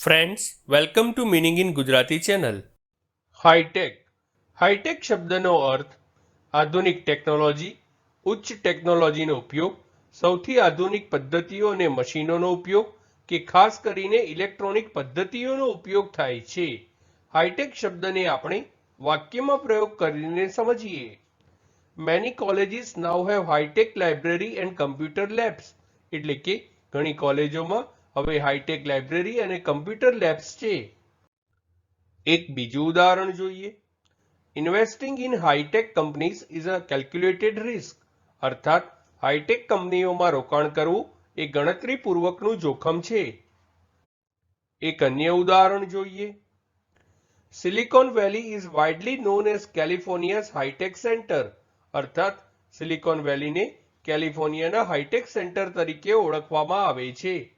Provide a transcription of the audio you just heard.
Friends welcome to meaning in Gujarati channel high tech high tech શબ્દનો અર્થ આધુનિક technology ઉચ્ચ ટેકનોલોજીનો ઉપયોગ, સૌથી આધુનિક પદ્ધતિઓ અને મશીનોનો ઉપયોગ કે ખાસ કરીને ઇલેક્ટ્રોનિક પદ્ધતિઓનો ઉપયોગ થાય છે. હાઈટેક શબ્દને આપણે વાક્યમાં પ્રયોગ કરીને સમજીએ. Many colleges now have hi-tech library and computer labs એટલે કે ઘણી કોલેજોમાં હવે હાઈટેક લાઇબ્રેરી અને કમ્પ્યુટર લેબ્સ છે. એક બીજું ઉદાહરણ જોઈએ. Investing in high tech companies is a calculated risk અર્થાત હાઈટેક કંપનીઓમાં રોકાણ કરવું એ ગણતરીપૂર્વકનું જોખમ છે. એક અન્ય ઉદાહરણ જોઈએ. Silicon Valley is widely known as California's high tech centre અર્થાત સિલિકોન વેલીને કેલિફોર્નિયાના હાઈટેક સેન્ટર તરીકે ઓળખવામાં આવે છે.